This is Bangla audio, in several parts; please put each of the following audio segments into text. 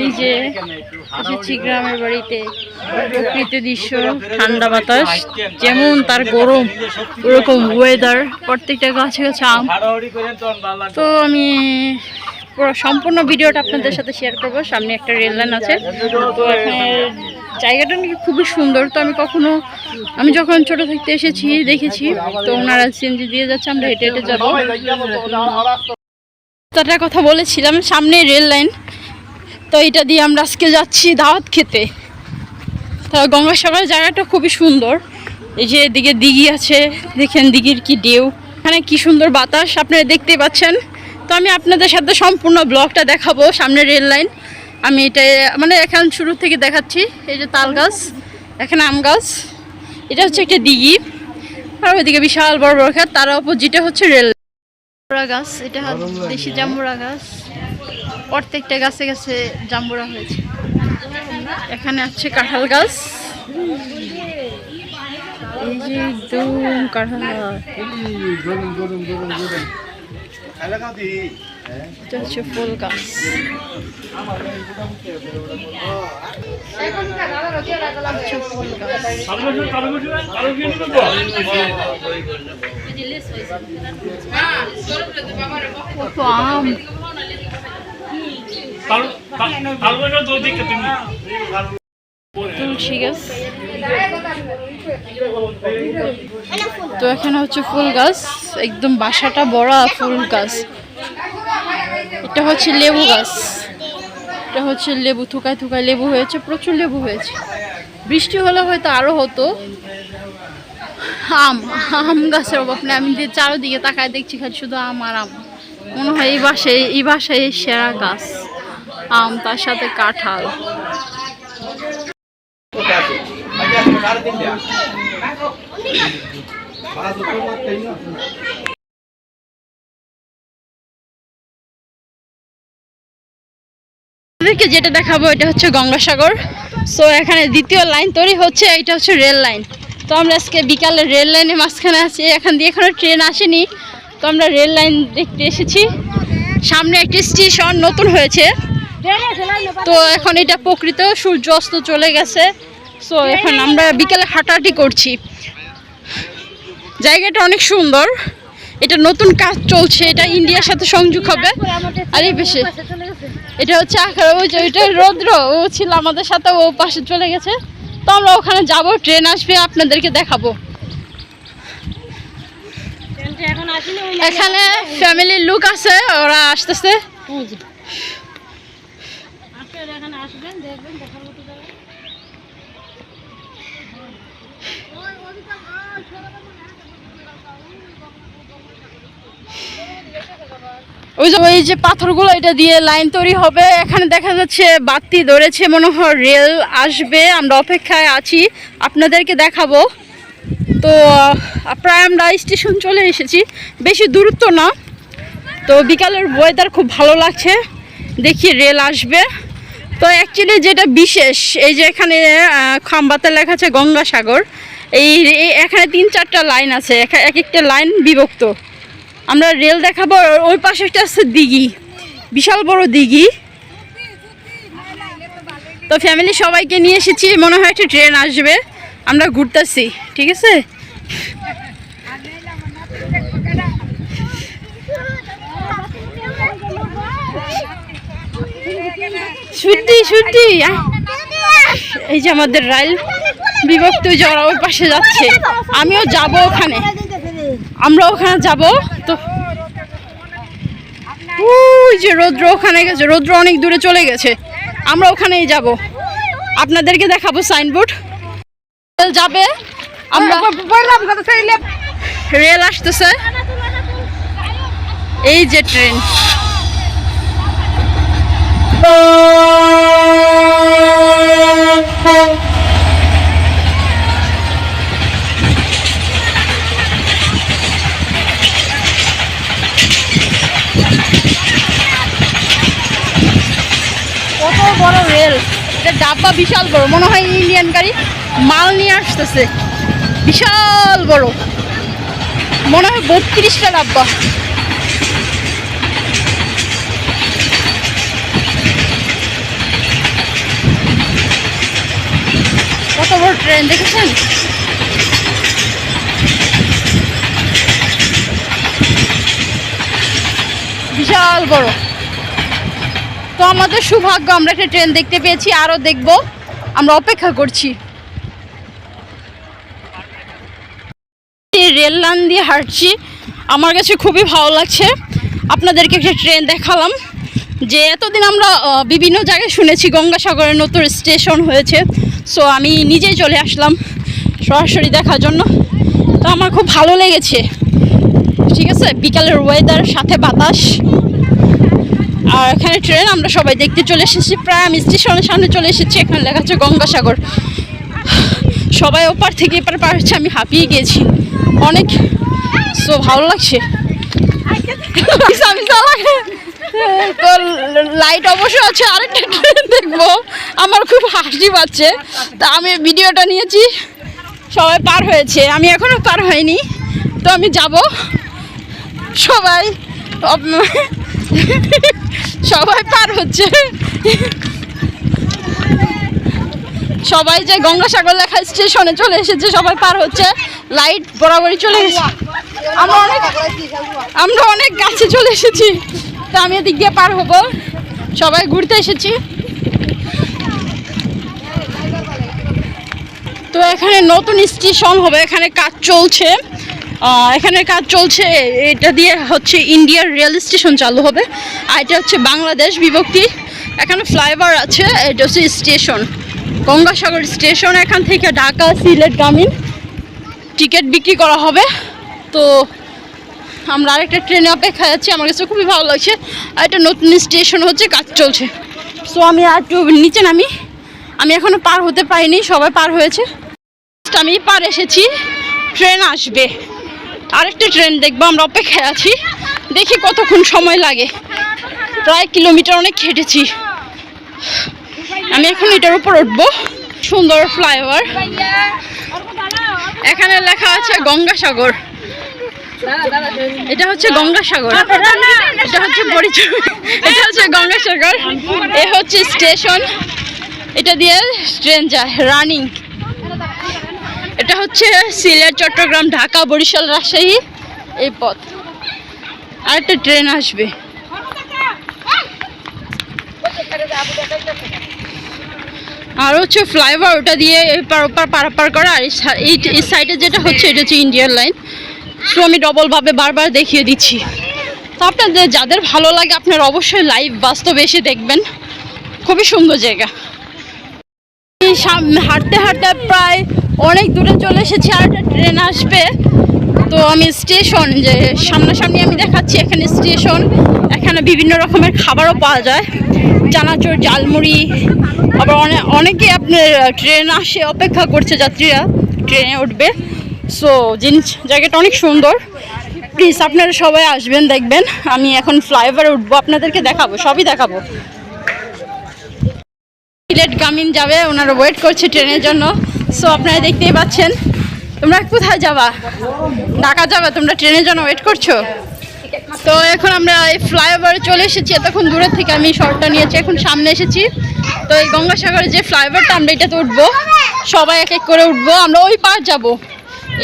এই যে গ্রামের বাড়িতে প্রকৃতি দৃশ্য ঠান্ডা বাতাস, যেমন তার গরম, ওরকম ওয়েদার প্রত্যেকটা গাছে গাছে আম। তো আমি পুরো সম্পূর্ণ ভিডিওটা আপনাদের সাথে শেয়ার করব, সামনে একটা রেল লাইন আছে। তো এখানে জায়গাটা নাকি খুবই সুন্দর, তো আমি কখনো, আমি যখন ছোট থাকতে এসেছি, দেখেছি, তো ওনারা সিএনজি দিয়ে যাচ্ছে, আমরা হেঁটে হেঁটে যাব। রাস্তাটার কথা বলেছিলাম, সামনে রেল লাইন, তো এটা দিয়ে আমরা আজকে যাচ্ছি দাওয়াত খেতে। তো গঙ্গাসাগরের জায়গাটা খুবই সুন্দর, এই যে এদিকে দিঘি আছে, দেখেন দিঘির কি ঢেউ, এখানে কি সুন্দর বাতাস, আপনারা দেখতেই পাচ্ছেন। তো আমি আপনাদের সাথে সম্পূর্ণ ব্লগটা দেখাবো, সামনে রেল লাইন। আমি এটা মানে এখান শুরু থেকে দেখাচ্ছি এই যে তাল গাছ এখানে আম গাছ এটা হচ্ছে একটা দিঘি আর ওইদিকে বিশাল বড় বড় খেত তার অপোজিটে হচ্ছে রেল জাম্বুরা গাছ এটা হচ্ছে দেশি জাম্বুরা গাছ প্রত্যেকটা গাছে গাছে জাম্বুরা হয়েছে এখানে আছে কাঁঠাল গাছ এই যে একদম কাঁঠাল গাছ এটা হচ্ছে ফুল গাছ। আচ্ছা, ফুল গাছ। তো এখানে হচ্ছে ফুল গাছ একদম বাসাটা বড় ফুল গাছ। এটা হচ্ছে লেবু গাছ এটা হচ্ছে লেবু থুকায় থুকায় লেবু হয়েছে প্রচুর লেবু হয়েছে বৃষ্টি হলে হয়তো আরও হতো আম আম গাছের অভাব নেই আমি যে চারোদিকে তাকায় দেখছি খালি শুধু আম আর আম মনে হয় এই বাসায় এই বাসায় সেরা গাছ আম তার সাথে কাঁঠাল আপনাদেরকে যেটা দেখাবো, এটা হচ্ছে গঙ্গাসাগর। সো এখানে দ্বিতীয় লাইন তৈরি হচ্ছে এটা হচ্ছে রেল লাইন তো আমরা আজকে বিকালে রেল লাইনে মাঝখানে আছি, এখান দিয়ে এখনও ট্রেন আসেনি। তো আমরা রেল লাইন দেখতে এসেছি। সামনে একটি স্টেশন নতুন হয়েছে। তো এখন এটা প্রকৃত সূর্য অস্ত চলে গেছে। সো এখন আমরা বিকালে হাঁটাহাঁটি করছি। জায়গাটা অনেক সুন্দর। এটা নতুন কাজ চলছে, এটা ইন্ডিয়ার সাথে সংযোগ হবে। আর এই বেশি এটা হচ্ছে আখার ওই যে ওইটা রৌদ্র। ও ছিল আমাদের সাথে, ও পাশে চলে গেছে। তো আমরা ওখানে যাব, ট্রেন আসবে, আপনাদেরকে দেখাবো। এখানে ফ্যামিলির লুক আছে, ওরা আসতেছে। ওই যে ওই যে পাথরগুলো, এটা দিয়ে লাইন তৈরি হবে। এখানে দেখা যাচ্ছে বাতি ধরেছে, মনে হয় রেল আসবে। আমরা অপেক্ষায় আছি, আপনাদেরকে দেখাবো। তো, প্রায় আমরা স্টেশন চলে এসেছি। বেশি দূরত্ব না। তো বিকালের ওয়েদার খুব ভালো লাগছে। দেখি রেল আসবে। তো অ্যাকচুয়ালি যেটা বিশেষ, এই যে এখানে খাম্বাতে লেখা আছে গঙ্গাসাগর। এই এখানে তিন চারটা লাইন আছে। এক একটা লাইন বিভক্ত। আমরা রেল দেখাবো ওই পাশে একটা আছে দিঘি, বিশাল বড় দিঘি। তো ফ্যামিলি সবাইকে নিয়ে এসেছি, মনে হয় একটা ট্রেন আসবে। আমরা ঘুরতেছি, ঠিক আছে? ছুটি ছুটি এই যে আমাদের রাইল বিভক্ত ওরা ওই পাশে যাচ্ছে। আমিও যাব ওখানে। আমরা ওখানে যাব। ওই যে রৌদ্র ওখানে গেছে রৌদ্র অনেক দূরে চলে গেছে আমরা ওখানেই যাব আপনাদেরকে দেখাবো সাইনবোর্ড যাবে আমরা রেল আসতেছে এই যে ট্রেন কত বড় রেল। এটা ডাব্বা বিশাল বড়। মনে হয় ইন্ডিয়ান গাড়ি। মাল নিয়ে আসতেছে। বিশাল বড়। মনে হয় বত্রিশটা ডাব্বা। কত বড় ট্রেন দেখেছেন? বিশাল বড়। তো আমাদের সৌভাগ্য, আমরা একটা ট্রেন দেখতে পেয়েছি আরও দেখব, আমরা অপেক্ষা করছি। রেল লাইন দিয়ে হাঁটছি, আমার কাছে খুবই ভালো লাগছে। আপনাদেরকে একটা ট্রেন দেখালাম, যে এতদিন আমরা বিভিন্ন জায়গায় শুনেছি, গঙ্গাসাগরের নতুন স্টেশন হয়েছে। সো আমি নিজেই চলে আসলাম, সরাসরি দেখার জন্য। তো আমার খুব ভালো লেগেছে। ঠিক আছে? বিকালের ওয়েদার সাথে বাতাস। আর এখানে ট্রেন, আমরা সবাই দেখতে চলে এসেছি। প্রায় আমি স্টেশনের সামনে চলে এসেছি, এখানে লেখা হচ্ছে গঙ্গাসাগর। সবাই ওপার থেকে এপার পার হচ্ছে, আমি হাঁপিয়ে গিয়েছি। অনেক সো ভালো লাগছে। তো লাইট অবশ্য আছে, আরেকটা ট্রেন দেখব। আমার খুব হাসি পাচ্ছে। তা আমি ভিডিওটা নিয়েছি, সবাই পার হয়েছে। আমি এখনও পার হয়নি, তো আমি যাব। সবাই সবাই পার হচ্ছে। সবাই যে গঙ্গাসাগর লেখা স্টেশনে চলে এসেছে, সবাই পার হচ্ছে। লাইট বরাবরই চলে গেছে আমরা অনেক আমরা অনেক গাছে চলে এসেছি। তো আমি এদিক দিয়ে পার হব। সবাই ঘুরতে এসেছি। তো এখানে নতুন স্টেশন হবে, এখানে কাজ চলছে। এখানে কাজ চলছে, এটা দিয়ে হচ্ছে ইন্ডিয়ার রেল স্টেশন চালু হবে। আর এটা হচ্ছে বাংলাদেশ বিভক্তি। এখানে ফ্লাইওভার আছে, এটা হচ্ছে স্টেশন। গঙ্গাসাগর স্টেশন, এখান থেকে ঢাকা, সিলেট, গ্রামীণ। টিকিট বিক্রি করা হবে। তো আমরা আরেকটা ট্রেনে অপেক্ষায় আছি, আমার কাছে খুবই ভালো লাগছে। আর একটা নতুন স্টেশন হচ্ছে, কাজ চলছে। সো আমি আর একটু নিচে নামি। আমি এখনও পার হতে পারিনি, সবাই পার হয়েছে। আমি পার এসেছি, ট্রেন আসবে। আরেকটা ট্রেন দেখব, আমরা অপেক্ষায় আছি। দেখি কতক্ষণ সময় লাগে। প্রায় কিলোমিটার অনেক হেঁটেছি। আমি এখন এটার উপর উঠবো। সুন্দর ফ্লাইওভার। এখানে লেখা আছে গঙ্গাসাগর। এটা হচ্ছে গঙ্গাসাগর। এটা হচ্ছে পরিচয়। এটা হচ্ছে গঙ্গাসাগর। এ হচ্ছে স্টেশন। এটা দিয়ে ট্রেন যায়, রানিং। এটা হচ্ছে সিলেট, চট্টগ্রাম, ঢাকা, বরিশাল, রাজশাহী, এই পথ। আর একটা ট্রেন আসবে। আর হচ্ছে ফ্লাইওভার, ওটা দিয়ে এপার ওপার পারাপার করা। আর এই সাইডে যেটা হচ্ছে, এটা হচ্ছে ইন্ডিয়ান লাইন সো আমি ডবলভাবে বারবার দেখিয়ে দিচ্ছি। তো আপনাদের, যাদের ভালো লাগে, আপনারা অবশ্যই লাইভ বাস্তবে এসে দেখবেন। খুবই সুন্দর জায়গা। হাঁটতে হাঁটতে প্রায় অনেক দূরে চলে এসেছি, আর একটা ট্রেন আসবে। তো আমি স্টেশন, যে সামনাসামনি আমি দেখাচ্ছি এখানে স্টেশন। এখানে বিভিন্ন রকমের খাবারও পাওয়া যায়। চানাচুর জালমুড়ি আবার অনেক অনেকে আপনার ট্রেন আসে, অপেক্ষা করছে যাত্রীরা, ট্রেনে উঠবে। সো জিনিস জায়গাটা অনেক সুন্দর। প্লিজ আপনারা সবাই আসবেন, দেখবেন। আমি এখন ফ্লাইওভারে উঠবো, আপনাদেরকে দেখাবো, সবই দেখাবো। সিলেট গ্রামীণ যাবে, ওনারা ওয়েট করছে ট্রেনের জন্য। সো আপনারা দেখতেই পাচ্ছেন। তোমরা কোথায় যাবা? ঢাকা যাবে? তোমরা ট্রেনের জন্য ওয়েট করছ? তো এখন আমরা এই ফ্লাইওভারে চলে এসেছি। এতক্ষণ দূরের থেকে আমি শর্টটা নিয়েছি। এখন সামনে এসেছি। তো এই গঙ্গাসাগরের যে ফ্লাইওভারটা আমরা এটাতে উঠবো। সবাই এক এক করে উঠবো। আমরা ওই পার যাব।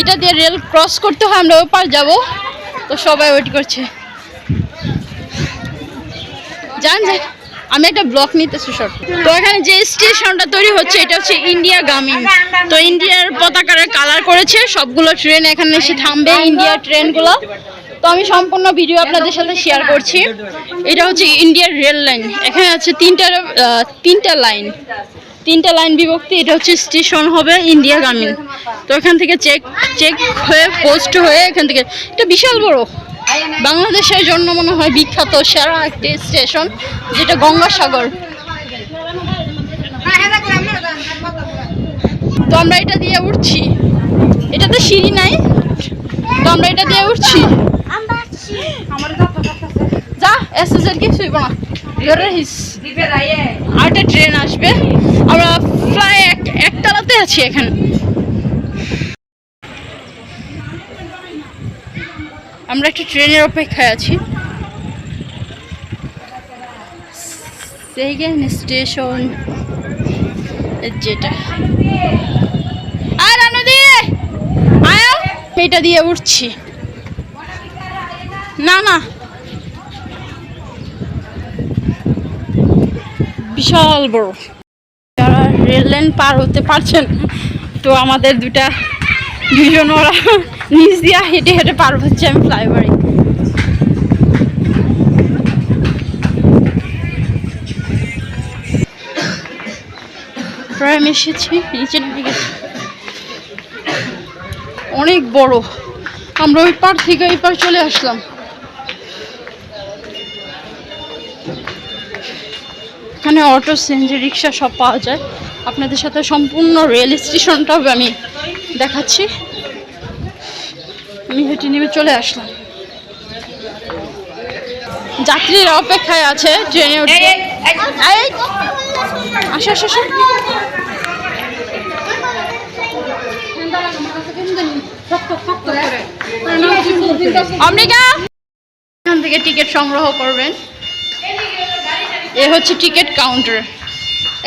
এটা দিয়ে রেল ক্রস করতে হয়, আমরা ওই পার যাব। তো সবাই ওয়েট করছে। যান যান। আমি একটা ব্লক নিতেছি শর্ট তো এখানে যে স্টেশনটা তৈরি হচ্ছে, এটা হচ্ছে ইন্ডিয়া গ্রামীণ তো ইন্ডিয়ার পতাকার কালার করেছে, সবগুলো ট্রেন এখানে এসে থামবে, ইন্ডিয়ার ট্রেনগুলো তো আমি সম্পূর্ণ ভিডিও আপনাদের সাথে শেয়ার করছি। এটা হচ্ছে ইন্ডিয়ার রেল লাইন এখানে আছে তিনটা তিনটা লাইন তিনটা লাইন বিভক্তি, এটা হচ্ছে স্টেশন হবে ইন্ডিয়া গ্রামীণ তো এখান থেকে চেক চেক হয়ে পোস্ট হয়ে এখান থেকে এটা বিশাল বড়। বাংলাদেশের জন্য মনে হয় বিখ্যাত সেরা একটি স্টেশন, যেটা গঙ্গাসাগর। তো আমরা এটা দিয়ে উঠছি। এটাতে সিঁড়ি নাই। তো আমরা এটা দিয়ে উঠছি। যা এসএস এর কি শুইব না। আরেকটা ট্রেন আসবে। আমরা প্রায় এক একতলাতে আছি এখানে। আমরা একটা ট্রেনের অপেক্ষায় আছি। স্টেশন যেটা। আর নদী আয়। এটা দিয়ে উঠছি। না না। বিশাল বড়। যারা রেল লাইন পার হতে পারছেন, তো আমাদের দুটা দুজন ওরা নিচ দিয়া হেঁটে হেঁটে পার হচ্ছে আমি ফ্লাইওভারে। প্রায় আমি এসেছি নিচে নেমে গেছি অনেক বড়। আমরা ওই পার থেকে এই পার চলে আসলাম। এখানে অটো সিএনজি রিক্সা সব পাওয়া যায়। আপনাদের সাথে সম্পূর্ণ রেল স্টেশনটাও আমি দেখাচ্ছি। আমি হেঁটে নেমে চলে আসলাম। যাত্রীরা অপেক্ষায় আছে ট্রেনে উঠে আসো আসো আসো। এখান থেকে টিকিট সংগ্রহ করবেন। এ হচ্ছে টিকিট কাউন্টার।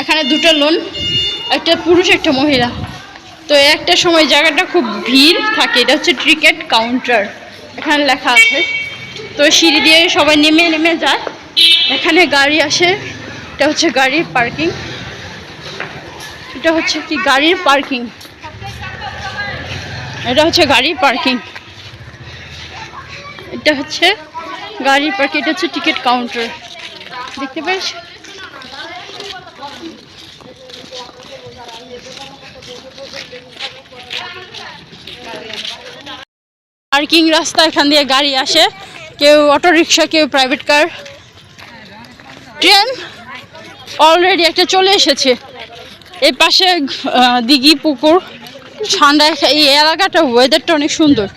এখানে দুটো লোন একটা পুরুষ একটা মহিলা। তো একটা সময় জায়গাটা খুব ভিড় থাকে, এটা হচ্ছে টিকিট কাউন্টার এখানে লেখা আছে। তো সিঁড়ি দিয়ে সবাই নেমে নেমে যায়। এখানে গাড়ি আসে, এটা হচ্ছে গাড়ির পার্কিং এটা হচ্ছে কি, গাড়ির পার্কিং এটা হচ্ছে গাড়ির পার্কিং এটা হচ্ছে গাড়ির পার্কিং এটা হচ্ছে টিকিট কাউন্টার দেখতে পেয়েছ? পার্কিং রাস্তা, এখান দিয়ে গাড়ি আসে। কেউ অটো রিক্সা কেউ প্রাইভেট কার ট্রেন অলরেডি একটা চলে এসেছে। এই পাশে দিঘি পুকুর। ঠান্ডা এই এলাকাটা ওয়েদারটা অনেক সুন্দর।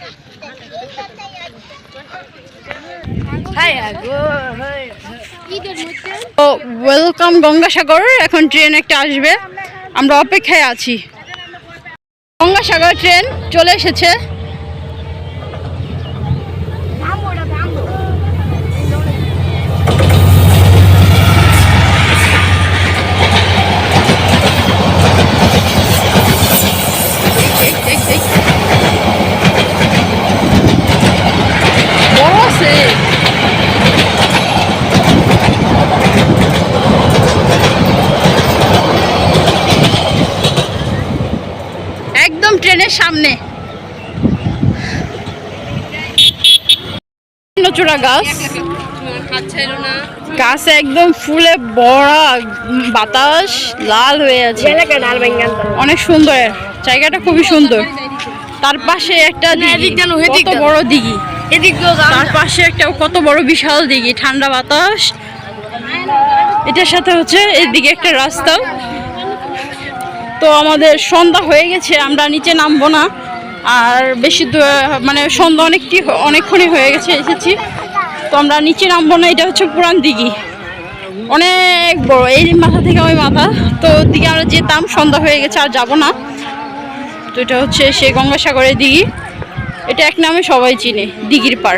Oh welcome Gangasagar. এখন ট্রেন একটা আসবে। আমরা অপেক্ষায় আছি। গঙ্গাসাগর ট্রেন চলে এসেছে এই, এই, এই। বড় আছে একদম ট্রেনের সামনে চূড়া গাছ? গাছ একদম ফুলে বড়া বাতাস লাল হয়ে আছে। অনেক সুন্দর। জায়গাটা খুবই সুন্দর। তার পাশে একটা কত বড় দিঘি। তার পাশে একটা কত বড় বিশাল দিঘি ঠান্ডা বাতাস। এটার সাথে হচ্ছে এদিকে একটা রাস্তা। তো আমাদের সন্ধ্যা হয়ে গেছে আমরা নিচে নামবো না। আর বেশি মানে সন্ধ্যা অনেকটি অনেকক্ষণই হয়ে গেছে এসেছি। তো আমরা নিচে নামবো না, এটা হচ্ছে পুরান দিঘি। অনেক বড়, এই মাথা থেকে ওই মাথা। তো দিকে আমরা যেতাম, সন্ধ্যা হয়ে গেছে, আর যাব না। তো এটা হচ্ছে সে গঙ্গাসাগরের দিঘি। এটা এক নামে সবাই চিনে, দিঘির পার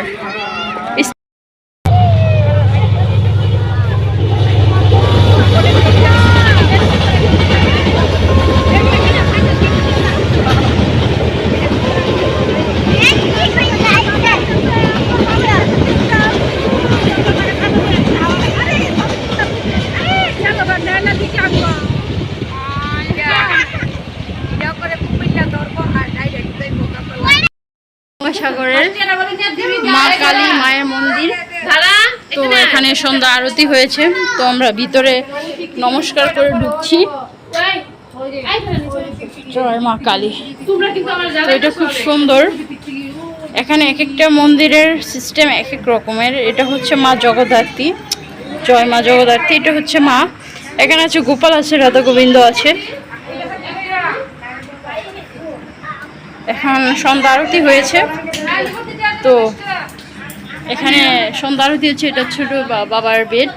গঙ্গাসাগরের মা কালী মায়ের মন্দির। তো এখানে সন্ধ্যা আরতি হয়েছে। তো আমরা ভিতরে নমস্কার করে ঢুকছি। জয় মা কালী। তো এটা খুব সুন্দর। এখানে এক একটা মন্দিরের সিস্টেম এক এক রকমের। এটা হচ্ছে মা জগদ্ধাত্রী। জয় মা জগদ্ধাত্রী এটা হচ্ছে মা। এখানে আছে গোপাল আছে রাধা গোবিন্দ আছে। এখন সন্ধ্যা আরতি হয়েছে। তো এখানে সন্ধ্যা আরতি হচ্ছে, এটা ছোট বাবার বেড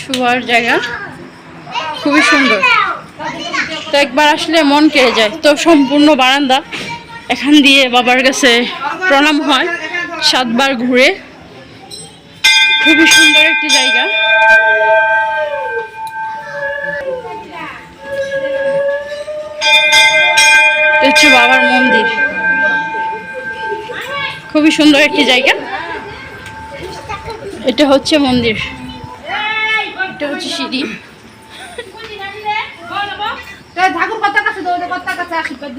শোয়ার জায়গা। খুবই সুন্দর। তো একবার আসলে মন কেড়ে যায়। তো সম্পূর্ণ বারান্দা। এখান দিয়ে বাবার কাছে প্রণাম হয়। সাতবার ঘুরে। খুবই সুন্দর একটি জায়গা। হচ্ছে বাবার মন্দির। খুবই সুন্দর একটি জায়গা। এটা হচ্ছে মন্দির। এটা হচ্ছে সিঁড়ি। ঠাকুর কথা কাছে দেবো কথা কাছে আশীর্বাদ